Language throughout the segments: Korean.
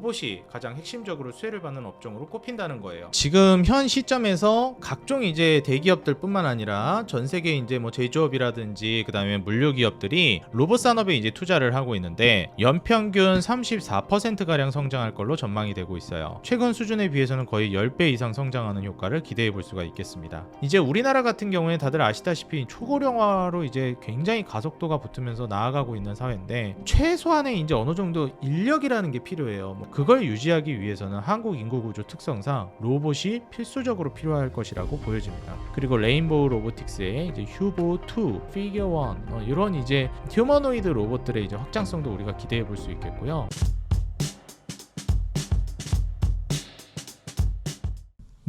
로봇이 가장 핵심적으로 수혜를 받는 업종으로 꼽힌다는 거예요. 지금 현 시점에서 각종 이제 대기업들뿐만 아니라 전 세계 이제 뭐 제조업이라든지 그다음에 물류 기업들이 로봇 산업에 이제 투자를 하고 있는데 연평균 34% 가량 성장할 걸로 전망이 되고 있어요. 최근 수준에 비해서는 거의 10배 이상 성장하는 효과를 기대해 볼 수가 있겠습니다. 이제 우리나라 같은 경우에 다들 아시다시피 초고령화로 이제 굉장히 가속도가 붙으면서 나아가고 있는 사회인데 최소한의 이제 어느 정도 인력이라는 게 필요해요. 뭐 그걸 유지하기 위해서는 한국 인구 구조 특성상 로봇이 필수적으로 필요할 것이라고 보여집니다. 그리고 레인보우 로보틱스의 이제 휴보 2, 피겨 1 어, 이런 이제 휴머노이드 로봇들의 이제 확장성도 우리가 기대해 볼 수 있겠고요.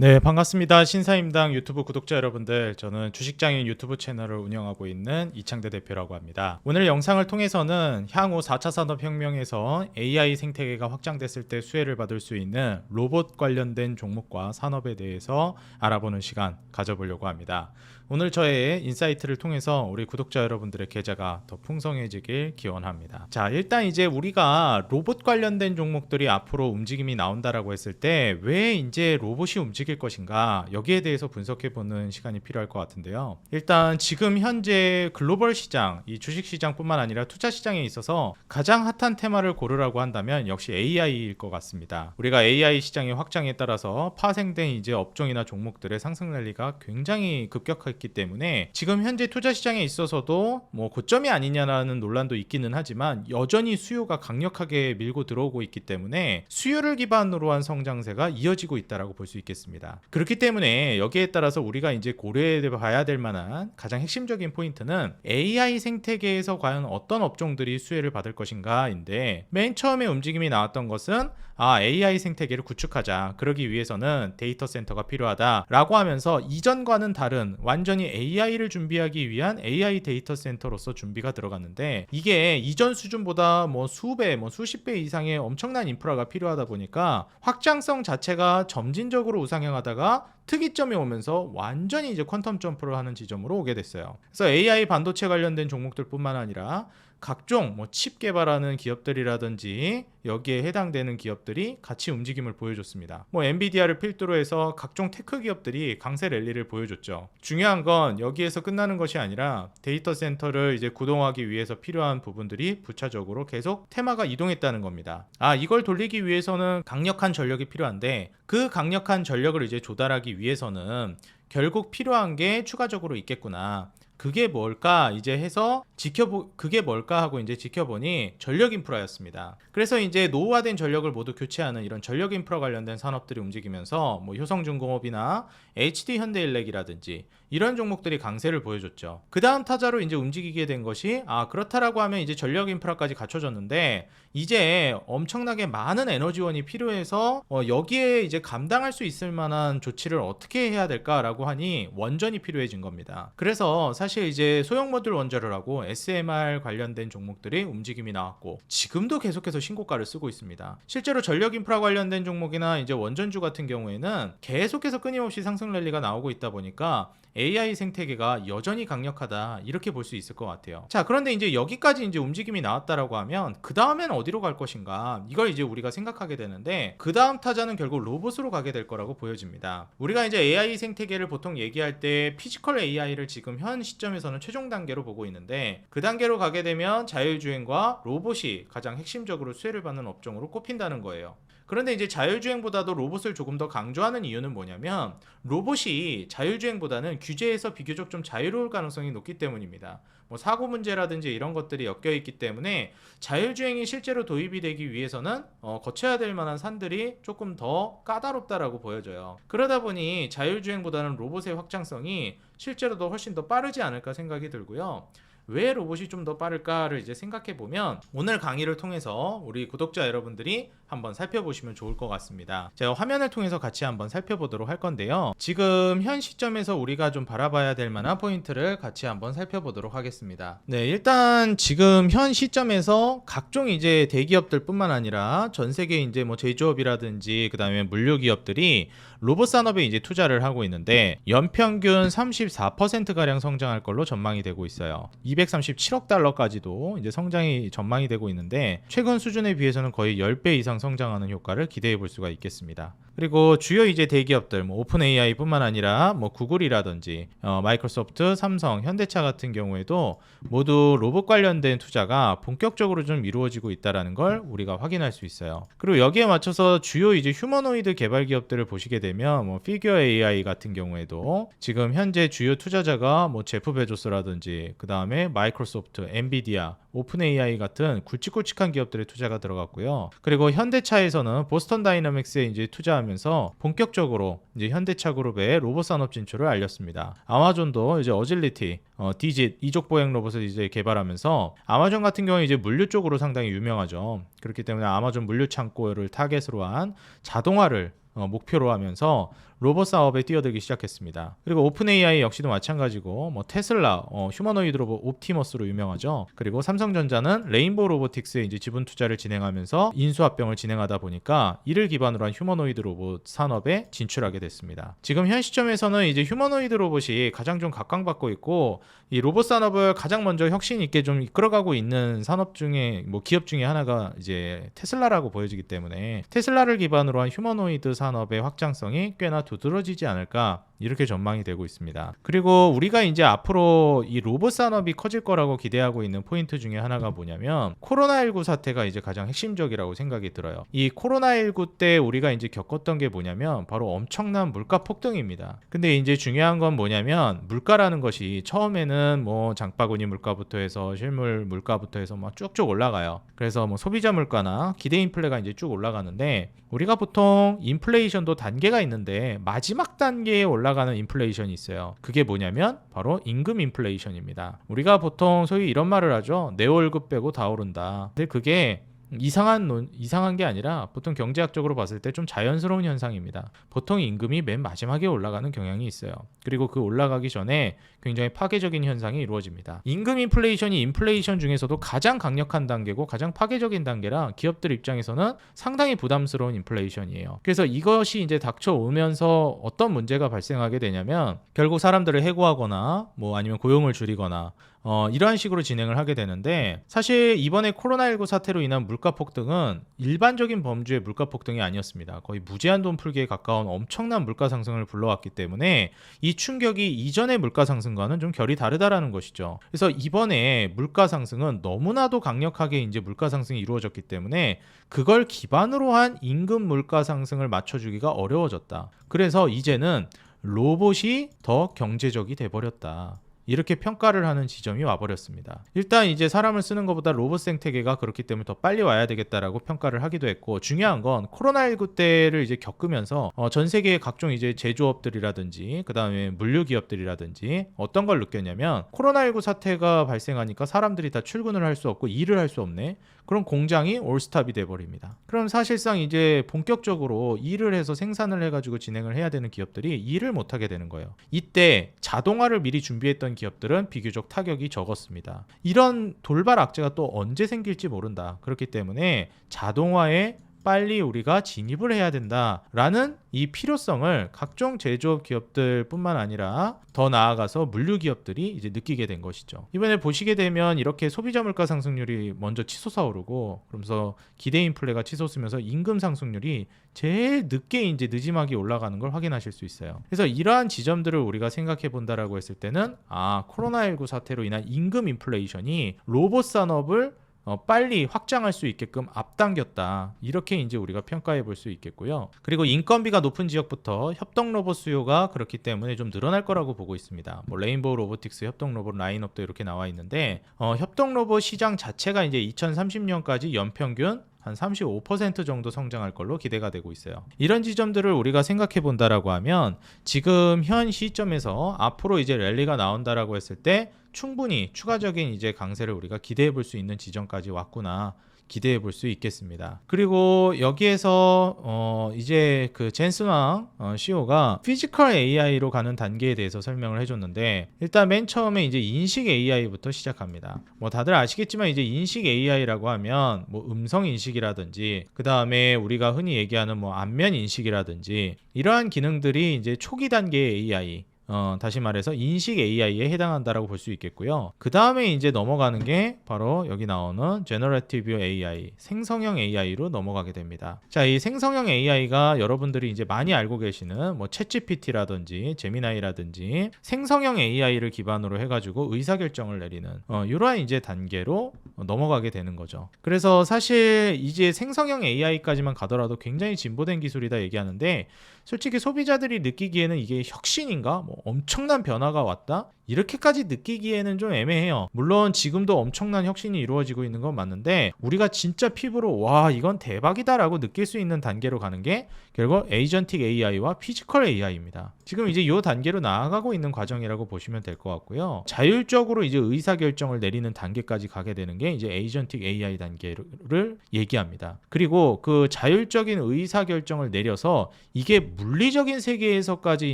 네, 반갑습니다. 신사임당 유튜브 구독자 여러분들, 저는 주식장인 유튜브 채널을 운영하고 있는 이창대 대표라고 합니다. 오늘 영상을 통해서는 향후 4차 산업혁명에서 AI 생태계가 확장됐을 때 수혜를 받을 수 있는 로봇 관련된 종목과 산업에 대해서 알아보는 시간 가져보려고 합니다. 오늘 저의 인사이트를 통해서 우리 구독자 여러분들의 계좌가 더 풍성해지길 기원합니다. 자, 일단 이제 우리가 로봇 관련된 종목들이 앞으로 움직임이 나온다라고 했을 때 왜 이제 로봇이 움직일 것인가 여기에 대해서 분석해 보는 시간이 필요할 것 같은데요. 일단 지금 현재 글로벌 시장, 이 주식 시장뿐만 아니라 투자 시장에 있어서 가장 핫한 테마를 고르라고 한다면 역시 AI일 것 같습니다. 우리가 AI 시장의 확장에 따라서 파생된 이제 업종이나 종목들의 상승 랠리가 굉장히 급격 했기 때문에 지금 현재 투자 시장에 있어서도 뭐 고점이 아니냐라는 논란도 있기는 하지만 여전히 수요가 강력하게 밀고 들어오고 있기 때문에 수요를 기반으로 한 성장세가 이어지고 있다라고 볼 수 있겠습니다. 그렇기 때문에 여기에 따라서 우리가 이제 고려해 봐야 될 만한 가장 핵심적인 포인트는 AI 생태계에서 과연 어떤 업종들이 수혜를 받을 것인가인데 맨 처음에 움직임이 나왔던 것은 아 AI 생태계를 구축하자 그러기 위해서는 데이터 센터가 필요하다라고 하면서 이전과는 다른 완 전히 AI를 준비하기 위한 AI 데이터 센터로서 준비가 들어갔는데 이게 이전 수준보다 뭐 수배 뭐 수십 배 이상의 엄청난 인프라가 필요하다 보니까 확장성 자체가 점진적으로 우상향하다가 특이점이 오면서 완전히 이제 퀀텀 점프를 하는 지점으로 오게 됐어요. 그래서 AI 반도체 관련된 종목들뿐만 아니라 각종 뭐 칩 개발하는 기업들이라든지 여기에 해당되는 기업들이 같이 움직임을 보여줬습니다. 뭐 엔비디아를 필두로 해서 각종 테크 기업들이 강세 랠리를 보여줬죠. 중요한 건 여기에서 끝나는 것이 아니라 데이터 센터를 이제 구동하기 위해서 필요한 부분들이 부차적으로 계속 테마가 이동했다는 겁니다. 아 이걸 돌리기 위해서는 강력한 전력이 필요한데 그 강력한 전력을 이제 조달하기 위해서는 결국 필요한 게 추가적으로 있겠구나. 그게 뭘까 이제 해서 지켜보 그게 뭘까 하고 이제 지켜보니 전력 인프라였습니다. 그래서 이제 노후화된 전력을 모두 교체하는 이런 전력 인프라 관련된 산업들이 움직이면서 뭐 효성중공업이나 HD 현대일렉이라든지 이런 종목들이 강세를 보여줬죠. 그 다음 타자로 이제 움직이게 된 것이 아 그렇다라고 하면 이제 전력 인프라까지 갖춰졌는데 이제 엄청나게 많은 에너지원이 필요해서 어, 여기에 이제 감당할 수 있을 만한 조치를 어떻게 해야 될까라고 하니 원전이 필요해진 겁니다. 그래서 사실 이제 소형 모듈 원자를 하고 SMR 관련된 종목들이 움직임이 나왔고 지금도 계속해서 신고가를 쓰고 있습니다. 실제로 전력 인프라 관련된 종목이나 이제 원전주 같은 경우에는 계속해서 끊임없이 상승 랠리가 나오고 있다 보니까 AI 생태계가 여전히 강력하다 이렇게 볼 수 있을 것 같아요. 자 그런데 이제 여기까지 이제 움직임이 나왔다라고 하면 그 다음엔 어디로 갈 것인가 이걸 이제 우리가 생각하게 되는데 그 다음 타자는 결국 로봇으로 가게 될 거라고 보여집니다. 우리가 이제 AI 생태계를 보통 얘기할 때 피지컬 AI를 지금 현 시점에서는 최종 단계로 보고 있는데 그 단계로 가게 되면 자율주행과 로봇이 가장 핵심적으로 수혜를 받는 업종으로 꼽힌다는 거예요. 그런데 이제 자율주행보다도 로봇을 조금 더 강조하는 이유는 뭐냐면 로봇이 자율주행보다는 규제에서 비교적 좀 자유로울 가능성이 높기 때문입니다. 뭐 사고 문제라든지 이런 것들이 엮여 있기 때문에 자율주행이 실제로 도입이 되기 위해서는 어, 거쳐야 될 만한 산들이 조금 더 까다롭다라고 보여져요. 그러다 보니 자율주행보다는 로봇의 확장성이 실제로도 훨씬 더 빠르지 않을까 생각이 들고요. 왜 로봇이 좀 더 빠를까를 이제 생각해 보면 오늘 강의를 통해서 우리 구독자 여러분들이 한번 살펴보시면 좋을 것 같습니다. 제가 화면을 통해서 같이 한번 살펴보도록 할 건데요. 지금 현 시점에서 우리가 좀 바라봐야 될 만한 포인트를 같이 한번 살펴보도록 하겠습니다. 네, 일단 지금 현 시점에서 각종 이제 대기업들뿐만 아니라 전 세계 이제 뭐 제조업이라든지 그다음에 물류 기업들이 로봇 산업에 이제 투자를 하고 있는데 연평균 34% 가량 성장할 걸로 전망이 되고 있어요. 237억 달러까지도 이제 성장이 전망이 되고 있는데 최근 수준에 비해서는 거의 10배 이상 성장하는 효과를 기대해 볼 수가 있겠습니다. 그리고 주요 이제 대기업들 뭐 오픈 AI뿐만 아니라 뭐 구글이라든지 어, 마이크로소프트, 삼성, 현대차 같은 경우에도 모두 로봇 관련된 투자가 본격적으로 좀 이루어지고 있다라는 걸 우리가 확인할 수 있어요. 그리고 여기에 맞춰서 주요 이제 휴머노이드 개발 기업들을 보시게 되면 뭐 피규어 AI 같은 경우에도 지금 현재 주요 투자자가 뭐 제프 베조스라든지 그 다음에 마이크로소프트, 엔비디아, 오픈 AI 같은 굵직굵직한 기업들의 투자가 들어갔고요. 그리고 현대차에서는 보스턴 다이나믹스에 이제 투자하면서 본격적으로 이제 현대차 그룹의 로봇 산업 진출을 알렸습니다. 아마존도 이제 어질리티, 어, 디짓 이족 보행 로봇을 이제 개발하면서 아마존 같은 경우에 이제 물류 쪽으로 상당히 유명하죠. 그렇기 때문에 아마존 물류 창고를 타겟으로 한 자동화를 어, 목표로 하면서 로봇 사업에 뛰어들기 시작했습니다. 그리고 오픈 AI 역시도 마찬가지고 뭐 테슬라, 어, 휴머노이드 로봇 옵티머스로 유명하죠. 그리고 삼성전자는 레인보우 로보틱스에 이제 지분 투자를 진행하면서 인수합병을 진행하다 보니까 이를 기반으로 한 휴머노이드 로봇 산업에 진출하게 됐습니다. 지금 현 시점에서는 이제 휴머노이드 로봇이 가장 좀 각광받고 있고 이 로봇 산업을 가장 먼저 혁신 있게 좀 이끌어가고 있는 산업 중에 뭐 기업 중에 하나가 이제 테슬라라고 보여지기 때문에 테슬라를 기반으로 한 휴머노이드 산업의 확장성이 꽤나 두드러지지 않을까 이렇게 전망이 되고 있습니다. 그리고 우리가 이제 앞으로 이 로봇 산업이 커질 거라고 기대하고 있는 포인트 중에 하나가 뭐냐면 코로나19 사태가 이제 가장 핵심적이라고 생각이 들어요. 이 코로나19 때 우리가 이제 겪었던 게 뭐냐면 바로 엄청난 물가 폭등입니다. 근데 이제 중요한 건 뭐냐면 물가라는 것이 처음에는 뭐 장바구니 물가부터 해서 실물 물가부터 해서 막 쭉쭉 올라가요. 그래서 뭐 소비자 물가나 기대 인플레가 이제 쭉 올라가는데 우리가 보통 인플레이션도 단계가 있는데 마지막 단계에 올라가는 인플레이션이 있어요. 그게 뭐냐면 바로 임금 인플레이션입니다. 우리가 보통 소위 이런 말을 하죠. 내 월급 빼고 다 오른다. 근데 그게 이상한 논, 이상한 게 아니라 보통 경제학적으로 봤을 때 좀 자연스러운 현상입니다. 보통 임금이 맨 마지막에 올라가는 경향이 있어요. 그리고 그 올라가기 전에 굉장히 파괴적인 현상이 이루어집니다. 임금 인플레이션이 인플레이션 중에서도 가장 강력한 단계고 가장 파괴적인 단계라 기업들 입장에서는 상당히 부담스러운 인플레이션이에요. 그래서 이것이 이제 닥쳐오면서 어떤 문제가 발생하게 되냐면 결국 사람들을 해고하거나 뭐 아니면 고용을 줄이거나 어, 이러한 식으로 진행을 하게 되는데 사실 이번에 코로나19 사태로 인한 물가 폭등은 일반적인 범주의 물가 폭등이 아니었습니다. 거의 무제한 돈 풀기에 가까운 엄청난 물가 상승을 불러왔기 때문에 이 충격이 이전의 물가 상승과는 좀 결이 다르다라는 것이죠. 그래서 이번에 물가 상승은 너무나도 강력하게 이제 물가 상승이 이루어졌기 때문에 그걸 기반으로 한 임금 물가 상승을 맞춰주기가 어려워졌다. 그래서 이제는 로봇이 더 경제적이 돼버렸다. 이렇게 평가를 하는 지점이 와버렸습니다. 일단 이제 사람을 쓰는 것보다 로봇 생태계가 그렇기 때문에 더 빨리 와야 되겠다라고 평가를 하기도 했고 중요한 건 코로나19 때를 이제 겪으면서 어, 전 세계의 각종 이제 제조업들이라든지 그 다음에 물류 기업들이라든지 어떤 걸 느꼈냐면 코로나19 사태가 발생하니까 사람들이 다 출근을 할 수 없고 일을 할 수 없네. 그럼 공장이 올스탑이 돼버립니다. 그럼 사실상 이제 본격적으로 일을 해서 생산을 해가지고 진행을 해야 되는 기업들이 일을 못하게 되는 거예요. 이때 자동화를 미리 준비했던 기업들은 비교적 타격이 적었습니다. 이런 돌발 악재가 또 언제 생길지 모른다. 그렇기 때문에 자동화에 빨리 우리가 진입을 해야 된다라는 이 필요성을 각종 제조업 기업들뿐만 아니라 더 나아가서 물류 기업들이 이제 느끼게 된 것이죠. 이번에 보시게 되면 이렇게 소비자 물가 상승률이 먼저 치솟아 오르고 그러면서 기대 인플레가 치솟으면서 임금 상승률이 제일 늦게 이제 늦지막이 올라가는 걸 확인하실 수 있어요. 그래서 이러한 지점들을 우리가 생각해 본다라고 했을 때는 아 코로나19 사태로 인한 임금 인플레이션이 로봇 산업을 어, 빨리 확장할 수 있게끔 앞당겼다. 이렇게 이제 우리가 평가해 볼 수 있겠고요. 그리고 인건비가 높은 지역부터 협동 로봇 수요가 그렇기 때문에 좀 늘어날 거라고 보고 있습니다. 뭐 레인보우 로보틱스 협동 로봇 라인업도 이렇게 나와 있는데 어, 협동 로봇 시장 자체가 이제 2030년까지 연평균 한35% 정도 성장할 걸로 기대가 되고 있어요. 이런 지점들을 우리가 생각해 본다라고 하면 지금 현 시점에서 앞으로 이제 랠리가 나온다라고 했을 때 충분히 추가적인 이제 강세를 우리가 기대해 볼 수 있는 지점까지 왔구나. 기대해 볼 수 있겠습니다. 그리고 여기에서 어 이제 그 젠슨왕 어 CEO가 피지컬 AI로 가는 단계에 대해서 설명을 해줬는데 일단 맨 처음에 이제 인식 AI부터 시작합니다. 뭐 다들 아시겠지만 이제 인식 AI라고 하면 뭐 음성 인식이라든지 그 다음에 우리가 흔히 얘기하는 뭐 안면 인식이라든지 이러한 기능들이 이제 초기 단계의 AI 어, 다시 말해서 인식 AI에 해당한다라고 볼 수 있겠고요. 그 다음에 이제 넘어가는 게 바로 여기 나오는 Generative AI, 생성형 AI로 넘어가게 됩니다. 자, 이 생성형 AI가 여러분들이 이제 많이 알고 계시는 뭐 챗GPT라든지 제미나이라든지 생성형 AI를 기반으로 해가지고 의사결정을 내리는 어, 이러한 이제 단계로 넘어가게 되는 거죠. 그래서 사실 이제 생성형 AI까지만 가더라도 굉장히 진보된 기술이다 얘기하는데 솔직히 소비자들이 느끼기에는 이게 혁신인가? 뭐 엄청난 변화가 왔다? 이렇게까지 느끼기에는 좀 애매해요. 물론 지금도 엄청난 혁신이 이루어지고 있는 건 맞는데 우리가 진짜 피부로 와 이건 대박이다라고 느낄 수 있는 단계로 가는 게 결국 에이전틱 AI와 피지컬 AI입니다. 지금 이제 이 단계로 나아가고 있는 과정이라고 보시면 될 것 같고요. 자율적으로 이제 의사 결정을 내리는 단계까지 가게 되는 게 이제 에이전틱 AI 단계를 얘기합니다. 그리고 그 자율적인 의사 결정을 내려서 이게 물리적인 세계에서까지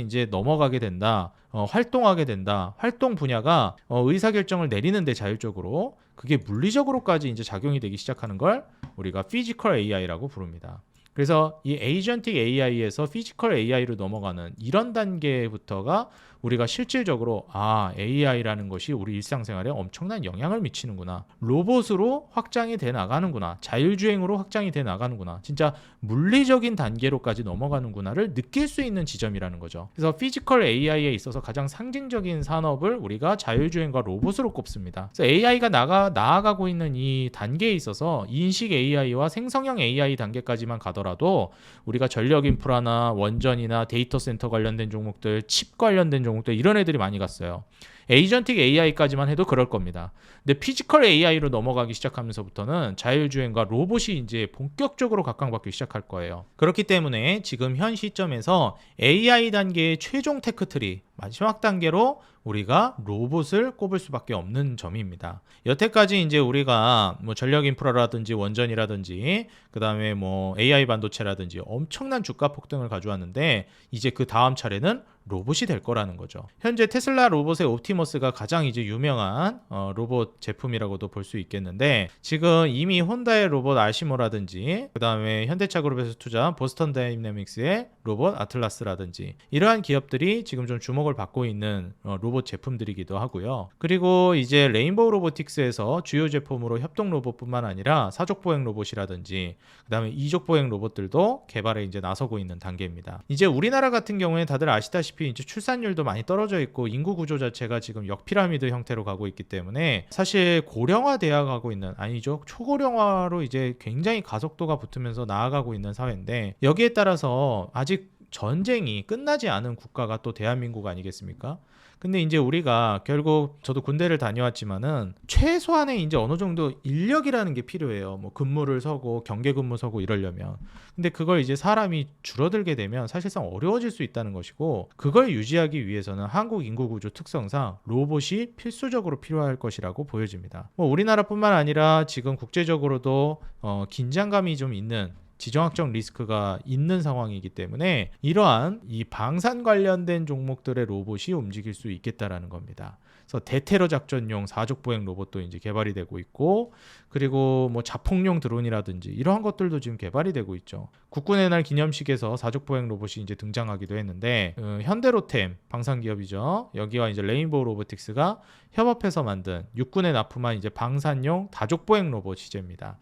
이제 넘어가게 된다. 어, 활동하게 된다. 활동 분야가 어, 의사결정을 내리는데 자율적으로 그게 물리적으로까지 이제 작용이 되기 시작하는 걸 우리가 피지컬 AI라고 부릅니다. 그래서 이 에이전틱 AI에서 피지컬 AI로 넘어가는 이런 단계부터가 우리가 실질적으로 아 AI라는 것이 우리 일상생활에 엄청난 영향을 미치는구나. 로봇으로 확장이 돼 나가는구나. 자율주행으로 확장이 돼 나가는구나. 진짜 물리적인 단계로까지 넘어가는구나를 느낄 수 있는 지점이라는 거죠. 그래서 피지컬 AI에 있어서 가장 상징적인 산업을 우리가 자율주행과 로봇으로 꼽습니다. 그래서 AI가 나가 나아가고 있는 이 단계에 있어서 인식 AI와 생성형 AI 단계까지만 가더라도 우리가 전력 인프라나 원전이나 데이터 센터 관련된 종목들 칩 관련된 종목들 이런 애들이 많이 갔어요. 에이전틱 AI까지만 해도 그럴 겁니다. 근데 피지컬 AI로 넘어가기 시작하면서부터는 자율주행과 로봇이 이제 본격적으로 각광받기 시작할 거예요. 그렇기 때문에 지금 현 시점에서 AI 단계의 최종 테크트리 마지막 단계로 우리가 로봇을 꼽을 수밖에 없는 점입니다. 여태까지 이제 우리가 뭐 전력 인프라라든지 원전이라든지 그다음에 뭐 AI 반도체라든지 엄청난 주가 폭등을 가져왔는데 이제 그 다음 차례는 로봇이 될 거라는 거죠. 현재 테슬라 로봇의 옵티머스가 가장 이제 유명한 어, 로봇 제품이라고도 볼 수 있겠는데 지금 이미 혼다의 로봇 아시모라든지 그 다음에 현대차 그룹에서 투자한 보스턴 다이내믹스의 로봇 아틀라스라든지 이러한 기업들이 지금 좀 주목을 받고 있는 어, 로봇 제품들이기도 하고요. 그리고 이제 레인보우 로보틱스에서 주요 제품으로 협동 로봇뿐만 아니라 사족 보행 로봇이라든지 그 다음에 이족 보행 로봇들도 개발에 이제 나서고 있는 단계입니다. 이제 우리나라 같은 경우에 다들 아시다시피 이제 출산율도 많이 떨어져 있고 인구 구조 자체가 지금 역피라미드 형태로 가고 있기 때문에 사실 고령화되어 가고 있는 아니죠 초고령화로 이제 굉장히 가속도가 붙으면서 나아가고 있는 사회인데 여기에 따라서 아직 전쟁이 끝나지 않은 국가가 또 대한민국 아니겠습니까? 근데 이제 우리가 결국 저도 군대를 다녀왔지만은 최소한의 이제 어느 정도 인력이라는 게 필요해요. 뭐 근무를 서고 경계 근무 서고 이러려면. 근데 그걸 이제 사람이 줄어들게 되면 사실상 어려워질 수 있다는 것이고 그걸 유지하기 위해서는 한국 인구 구조 특성상 로봇이 필수적으로 필요할 것이라고 보여집니다. 뭐 우리나라뿐만 아니라 지금 국제적으로도 어, 긴장감이 좀 있는 지정학적 리스크가 있는 상황이기 때문에 이러한 이 방산 관련된 종목들의 로봇이 움직일 수 있겠다라는 겁니다. 그래서 대테러 작전용 사족 보행 로봇도 이제 개발이 되고 있고 그리고 뭐 자폭용 드론이라든지 이러한 것들도 지금 개발이 되고 있죠. 국군의 날 기념식에서 사족 보행 로봇이 이제 등장하기도 했는데 어, 현대로템 방산 기업이죠. 여기와 이제 레인보우 로보틱스가 협업해서 만든 육군에 납품한 이제 방산용 다족 보행 로봇 시제입니다.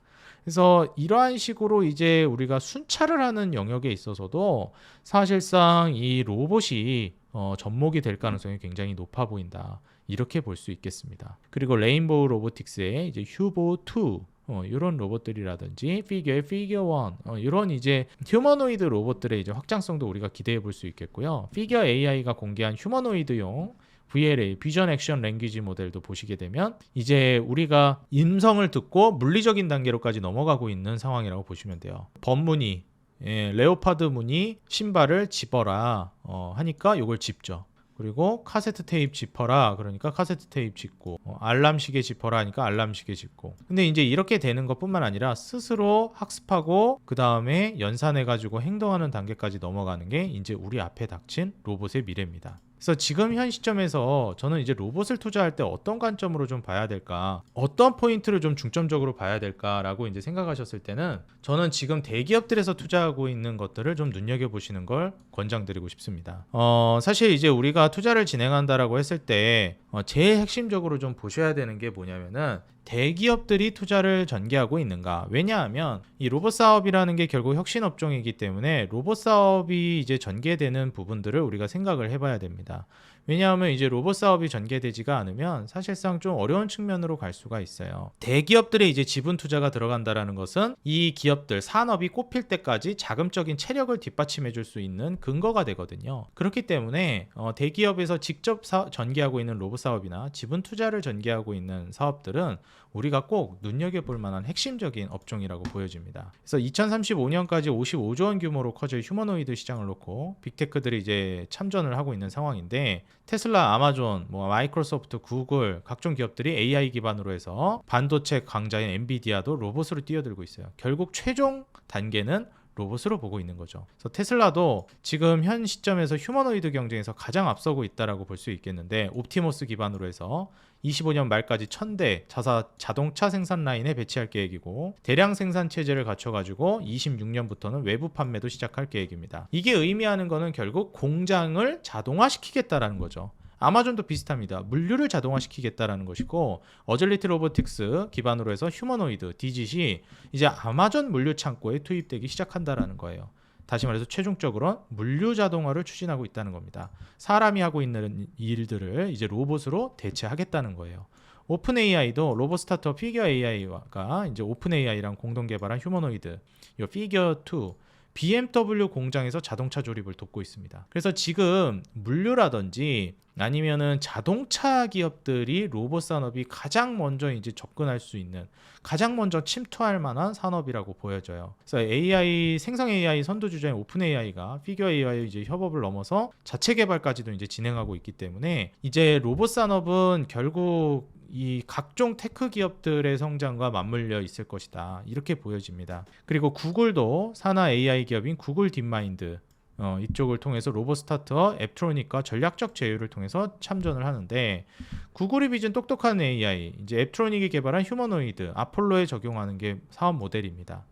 그래서 이러한 식으로 이제 우리가 순찰을 하는 영역에 있어서도 사실상 이 로봇이 어, 접목이 될 가능성이 굉장히 높아 보인다. 이렇게 볼 수 있겠습니다. 그리고 레인보우 로보틱스의 이제 휴보 2 어, 이런 로봇들이라든지 피겨의 피겨 1 어, 이런 이제 휴머노이드 로봇들의 이제 확장성도 우리가 기대해 볼 수 있겠고요. 피겨 AI가 공개한 휴머노이드용 VLA 비전 액션 랭귀지 모델도 보시게 되면 이제 우리가 음성을 듣고 물리적인 단계로까지 넘어가고 있는 상황이라고 보시면 돼요. 법문이 예, 레오파드 무늬 신발을 집어라 어, 하니까 이걸 집죠. 그리고 카세트 테이프 지퍼라 그러니까 카세트 테이프 짚고 어, 알람 시계 지퍼라 하니까 알람 시계 짚고 근데 이제 이렇게 되는 것뿐만 아니라 스스로 학습하고 그 다음에 연산해 가지고 행동하는 단계까지 넘어가는 게 이제 우리 앞에 닥친 로봇의 미래입니다. 그래서 지금 현 시점에서 저는 이제 로봇을 투자할 때 어떤 관점으로 좀 봐야 될까, 어떤 포인트를 좀 중점적으로 봐야 될까라고 이제 생각하셨을 때는 저는 지금 대기업들에서 투자하고 있는 것들을 좀 눈여겨 보시는 걸 권장드리고 싶습니다. 어, 사실 이제 우리가 투자를 진행한다라고 했을 때 어, 제일 핵심적으로 좀 보셔야 되는 게 뭐냐면은 대기업들이 투자를 전개하고 있는가? 왜냐하면 이 로봇 사업이라는 게 결국 혁신 업종이기 때문에 로봇 사업이 이제 전개되는 부분들을 우리가 생각을 해봐야 됩니다. 왜냐하면 이제 로봇 사업이 전개되지가 않으면 사실상 좀 어려운 측면으로 갈 수가 있어요. 대기업들의 이제 지분 투자가 들어간다라는 것은 이 기업들 산업이 꼽힐 때까지 자금적인 체력을 뒷받침해 줄 수 있는 근거가 되거든요. 그렇기 때문에 어, 대기업에서 직접 사- 전개하고 있는 로봇 사업이나 지분 투자를 전개하고 있는 사업들은 우리가 꼭 눈여겨볼 만한 핵심적인 업종이라고 보여집니다. 그래서 2035년까지 55조 원 규모로 커질 휴머노이드 시장을 놓고 빅테크들이 이제 참전을 하고 있는 상황인데 테슬라, 아마존, 뭐 마이크로소프트, 구글 각종 기업들이 AI 기반으로 해서 반도체 강자인 엔비디아도 로봇으로 뛰어들고 있어요. 결국 최종 단계는 로봇으로 보고 있는 거죠. 그래서 테슬라도 지금 현 시점에서 휴머노이드 경쟁에서 가장 앞서고 있다라고 볼 수 있겠는데 옵티머스 기반으로 해서 25년 말까지 1000대 자사 자동차 생산 라인에 배치할 계획이고 대량 생산 체제를 갖춰 가지고 26년부터는 외부 판매도 시작할 계획입니다. 이게 의미하는 거는 결국 공장을 자동화시키겠다라는 거죠. 아마존도 비슷합니다. 물류를 자동화시키겠다라는 것이고 어절리티 로보틱스 기반으로 해서 휴머노이드 디짓이 이제 아마존 물류 창고에 투입되기 시작한다라는 거예요. 다시 말해서 최종적으로 물류 자동화를 추진하고 있다는 겁니다. 사람이 하고 있는 일들을 이제 로봇으로 대체하겠다는 거예요. 오픈 AI도 로봇 스타트업 피겨 AI가 이제 오픈 AI랑 공동 개발한 휴머노이드 이 피겨 2 BMW 공장에서 자동차 조립을 돕고 있습니다. 그래서 지금 물류라든지 아니면은 자동차 기업들이 로봇 산업이 가장 먼저 이제 접근할 수 있는 가장 먼저 침투할 만한 산업이라고 보여져요. 그래서 AI 생성 AI 선두 주자인 오픈 AI가 피겨 AI 이제 협업을 넘어서 자체 개발까지도 이제 진행하고 있기 때문에 이제 로봇 산업은 결국 이 각종 테크 기업들의 성장과 맞물려 있을 것이다. 이렇게 보여집니다. 그리고 구글도 산하 AI 기업인 구글 딥마인드 어, 이쪽을 통해서 로봇 스타트업 앱트로닉과 전략적 제휴를 통해서 참전을 하는데 구글이 빚은 똑똑한 AI, 이제 앱트로닉이 개발한 휴머노이드, 아폴로에 적용하는 게 사업 모델입니다.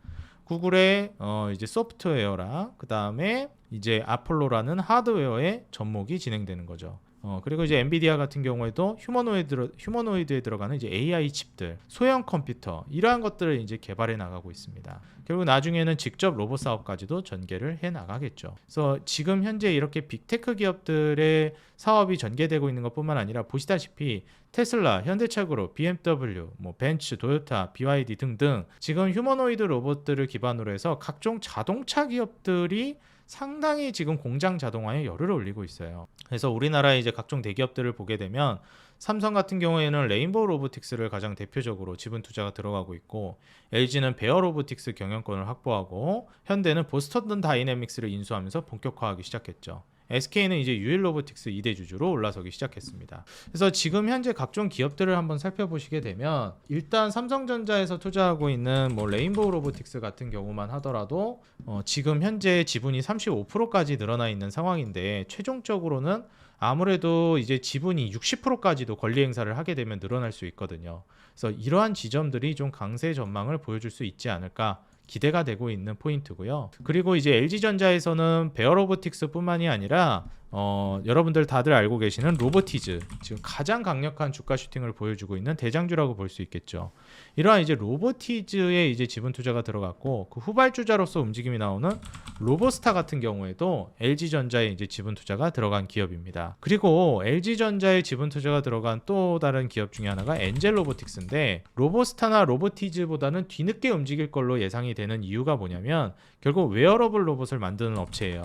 구글의 어, 이제 소프트웨어랑 그 다음에 이제 아폴로라는 하드웨어의 접목이 진행되는 거죠. 어, 그리고 이제 엔비디아 같은 경우에도 휴머노이드 휴머노이드에 들어가는 이제 AI 칩들, 소형 컴퓨터 이러한 것들을 이제 개발해 나가고 있습니다. 결국 나중에는 직접 로봇 사업까지도 전개를 해 나가겠죠. 그래서 지금 현재 이렇게 빅테크 기업들의 사업이 전개되고 있는 것뿐만 아니라 보시다시피 테슬라, 현대차그룹, BMW, 뭐 벤츠, 도요타, BYD 등등 지금 휴머노이드 로봇들을 기반으로 해서 각종 자동차 기업들이 상당히 지금 공장 자동화에 열을 올리고 있어요. 그래서 우리나라의 이제 각종 대기업들을 보게 되면 삼성 같은 경우에는 레인보우 로보틱스를 가장 대표적으로 지분 투자가 들어가고 있고 LG는 베어 로보틱스 경영권을 확보하고 현대는 보스턴 다이내믹스를 인수하면서 본격화하기 시작했죠. SK는 이제 유일 로보틱스 2대 주주로 올라서기 시작했습니다. 그래서 지금 현재 각종 기업들을 한번 살펴보시게 되면 일단 삼성전자에서 투자하고 있는 뭐 레인보우 로보틱스 같은 경우만 하더라도 어, 지금 현재 지분이 35%까지 늘어나 있는 상황인데 최종적으로는 아무래도 이제 지분이 60%까지도 권리 행사를 하게 되면 늘어날 수 있거든요. 그래서 이러한 지점들이 좀 강세 전망을 보여줄 수 있지 않을까 기대가 되고 있는 포인트고요. 그리고 이제 LG전자에서는 베어 로보틱스뿐만이 아니라 어, 여러분들 다들 알고 계시는 로보티즈 지금 가장 강력한 주가 슈팅을 보여주고 있는 대장주라고 볼 수 있겠죠. 이러한 이제 로보티즈에 이제 지분 투자가 들어갔고 그 후발주자로서 움직임이 나오는 로보스타 같은 경우에도 LG전자에 이제 지분 투자가 들어간 기업입니다. 그리고 LG전자에 지분 투자가 들어간 또 다른 기업 중에 하나가 엔젤 로보틱스인데 로보스타나 로보티즈보다는 뒤늦게 움직일 걸로 예상이 되는 이유가 뭐냐면 결국 웨어러블 로봇을 만드는 업체예요.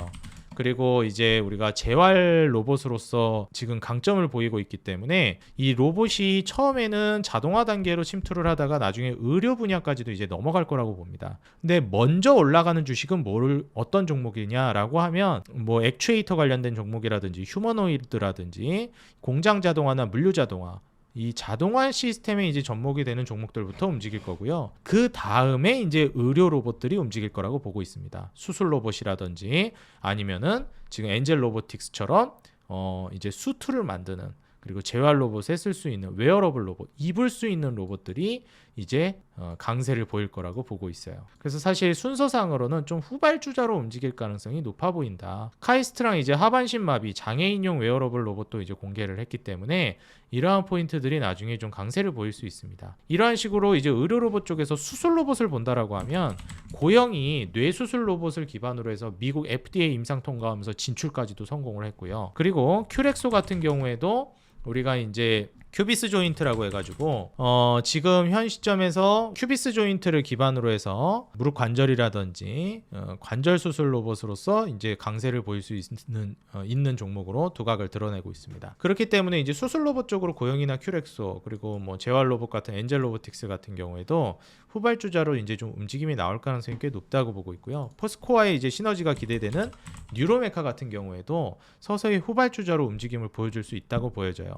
그리고 이제 우리가 재활 로봇으로서 지금 강점을 보이고 있기 때문에 이 로봇이 처음에는 자동화 단계로 침투를 하다가 나중에 의료 분야까지도 이제 넘어갈 거라고 봅니다. 근데 먼저 올라가는 주식은 뭘 어떤 종목이냐라고 하면 뭐 액추에이터 관련된 종목이라든지 휴머노이드라든지 공장 자동화나 물류 자동화 이 자동화 시스템에 이제 접목이 되는 종목들부터 움직일 거고요. 그 다음에 이제 의료 로봇들이 움직일 거라고 보고 있습니다. 수술 로봇이라든지 아니면은 지금 엔젤 로보틱스처럼 어 이제 수트를 만드는 그리고 재활 로봇에 쓸 수 있는 웨어러블 로봇, 입을 수 있는 로봇들이 이제 어, 강세를 보일 거라고 보고 있어요. 그래서 사실 순서상으로는 좀 후발주자로 움직일 가능성이 높아 보인다. 카이스트랑 이제 하반신 마비 장애인용 웨어러블 로봇도 이제 공개를 했기 때문에 이러한 포인트들이 나중에 좀 강세를 보일 수 있습니다. 이러한 식으로 이제 의료 로봇 쪽에서 수술 로봇을 본다라고 하면 고영이 뇌 수술 로봇을 기반으로 해서 미국 FDA 임상 통과하면서 진출까지도 성공을 했고요. 그리고 큐렉소 같은 경우에도 우리가 이제 큐비스 조인트라고 해가지고 어 지금 현 시점에서 큐비스 조인트를 기반으로 해서 무릎 관절이라든지 어 관절 수술 로봇으로서 이제 강세를 보일 수 있는 어 있는 종목으로 두각을 드러내고 있습니다. 그렇기 때문에 이제 수술 로봇 쪽으로 고영이나 큐렉소 그리고 뭐 재활 로봇 같은 엔젤 로보틱스 같은 경우에도 후발주자로 이제 좀 움직임이 나올 가능성이 꽤 높다고 보고 있고요. 포스코와의 이제 시너지가 기대되는 뉴로메카 같은 경우에도 서서히 후발주자로 움직임을 보여줄 수 있다고 보여져요.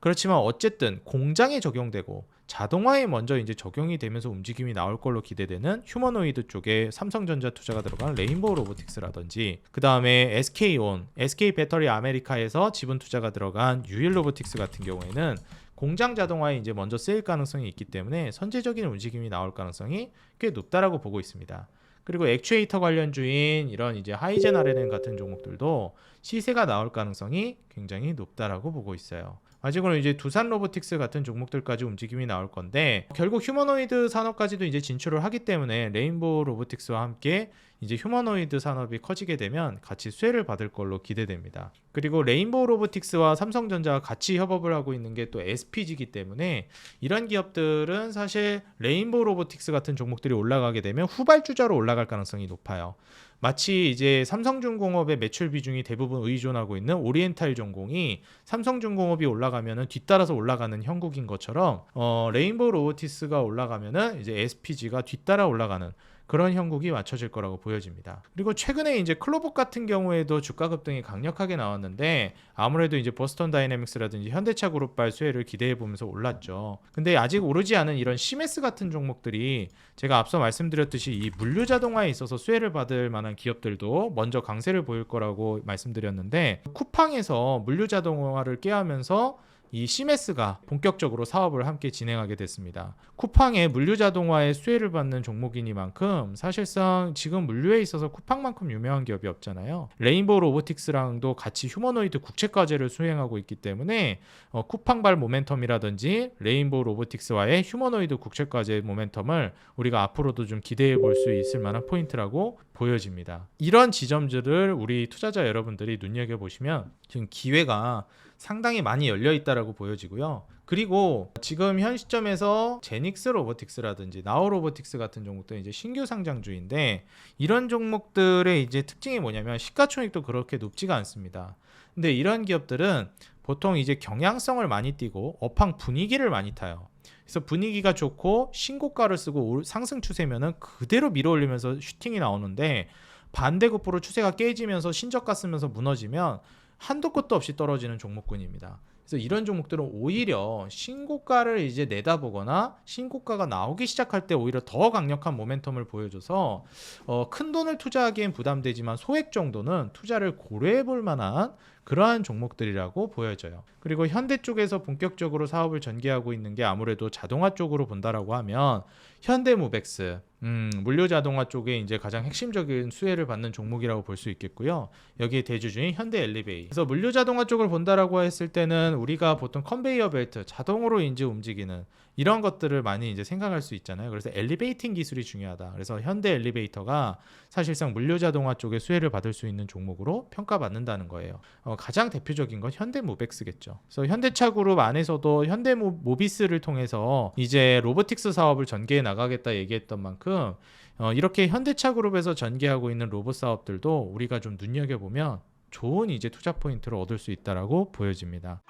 그렇지만 어쨌든 공장에 적용되고 자동화에 먼저 이제 적용이 되면서 움직임이 나올 걸로 기대되는 휴머노이드 쪽에 삼성전자 투자가 들어간 레인보우 로보틱스라든지 그 다음에 SK온, SK 배터리 아메리카에서 지분 투자가 들어간 유일 로보틱스 같은 경우에는 공장 자동화에 이제 먼저 쓰일 가능성이 있기 때문에 선제적인 움직임이 나올 가능성이 꽤 높다라고 보고 있습니다. 그리고 액추에이터 관련주인 이런 이제 하이젠 RNN 같은 종목들도 시세가 나올 가능성이 굉장히 높다라고 보고 있어요. 아직은 이제 두산 로보틱스 같은 종목들까지 움직임이 나올 건데 결국 휴머노이드 산업까지도 이제 진출을 하기 때문에 레인보우 로보틱스와 함께 이제 휴머노이드 산업이 커지게 되면 같이 수혜를 받을 걸로 기대됩니다. 그리고 레인보우 로보틱스와 삼성전자가 같이 협업을 하고 있는 게 또 SPG이기 때문에 이런 기업들은 사실 레인보우 로보틱스 같은 종목들이 올라가게 되면 후발주자로 올라갈 가능성이 높아요. 마치 이제 삼성중공업의 매출 비중이 대부분 의존하고 있는 오리엔탈 전공이 삼성중공업이 올라가면은 뒤따라서 올라가는 형국인 것처럼 어, 레인보우 로보티스가 올라가면은 이제 SPG가 뒤따라 올라가는 그런 형국이 맞춰질 거라고 보여집니다. 그리고 최근에 이제 클로버 같은 경우에도 주가 급등이 강력하게 나왔는데 아무래도 이제 보스턴 다이내믹스라든지 현대차 그룹발 수혜를 기대해 보면서 올랐죠. 근데 아직 오르지 않은 이런 시메스 같은 종목들이 제가 앞서 말씀드렸듯이 이 물류 자동화에 있어서 수혜를 받을 만한 기업들도 먼저 강세를 보일 거라고 말씀드렸는데 쿠팡에서 물류 자동화를 깨하면서 이 시메스가 본격적으로 사업을 함께 진행하게 됐습니다. 쿠팡의 물류 자동화에 수혜를 받는 종목이니만큼 사실상 지금 물류에 있어서 쿠팡만큼 유명한 기업이 없잖아요. 레인보우 로보틱스랑도 같이 휴머노이드 국책 과제를 수행하고 있기 때문에 어, 쿠팡발 모멘텀이라든지 레인보우 로보틱스와의 휴머노이드 국책 과제 모멘텀을 우리가 앞으로도 좀 기대해 볼 수 있을 만한 포인트라고 보여집니다. 이런 지점들을 우리 투자자 여러분들이 눈여겨 보시면 지금 기회가 상당히 많이 열려 있다라고 보여지고요. 그리고 지금 현 시점에서 제닉스 로보틱스라든지 나우 로보틱스 같은 종목들은 이제 신규 상장주인데 이런 종목들의 이제 특징이 뭐냐면 시가총액도 그렇게 높지가 않습니다. 근데 이런 기업들은 보통 이제 경향성을 많이 띠고 업황 분위기를 많이 타요. 그래서 분위기가 좋고 신고가를 쓰고 상승 추세면은 그대로 밀어올리면서 슈팅이 나오는데 반대급부로 추세가 깨지면서 신저가 쓰면서 무너지면 한도 끝도 없이 떨어지는 종목군입니다. 그래서 이런 종목들은 오히려 신고가를 이제 내다보거나 신고가가 나오기 시작할 때 오히려 더 강력한 모멘텀을 보여줘서 어, 큰 돈을 투자하기엔 부담되지만 소액 정도는 투자를 고려해 볼 만한 그러한 종목들이라고 보여져요. 그리고 현대 쪽에서 본격적으로 사업을 전개하고 있는 게 아무래도 자동화 쪽으로 본다라고 하면 현대무벡스, 음, 물류 자동화 쪽에 이제 가장 핵심적인 수혜를 받는 종목이라고 볼 수 있겠고요. 여기에 대주주인 현대 엘리베이. 그래서 물류 자동화 쪽을 본다라고 했을 때는 우리가 보통 컨베이어 벨트, 자동으로 인제 움직이는 이런 것들을 많이 이제 생각할 수 있잖아요. 그래서 엘리베이팅 기술이 중요하다. 그래서 현대 엘리베이터가 사실상 물류 자동화 쪽에 수혜를 받을 수 있는 종목으로 평가받는다는 거예요. 어, 가장 대표적인 건 현대 모백스겠죠. 그래서 현대차 그룹 안에서도 현대 모비스를 통해서 이제 로보틱스 사업을 전개해 나가겠다 얘기했던 만큼 어, 이렇게 현대차 그룹에서 전개하고 있는 로봇 사업들도 우리가 좀 눈여겨 보면 좋은 이제 투자 포인트를 얻을 수 있다라고 보여집니다.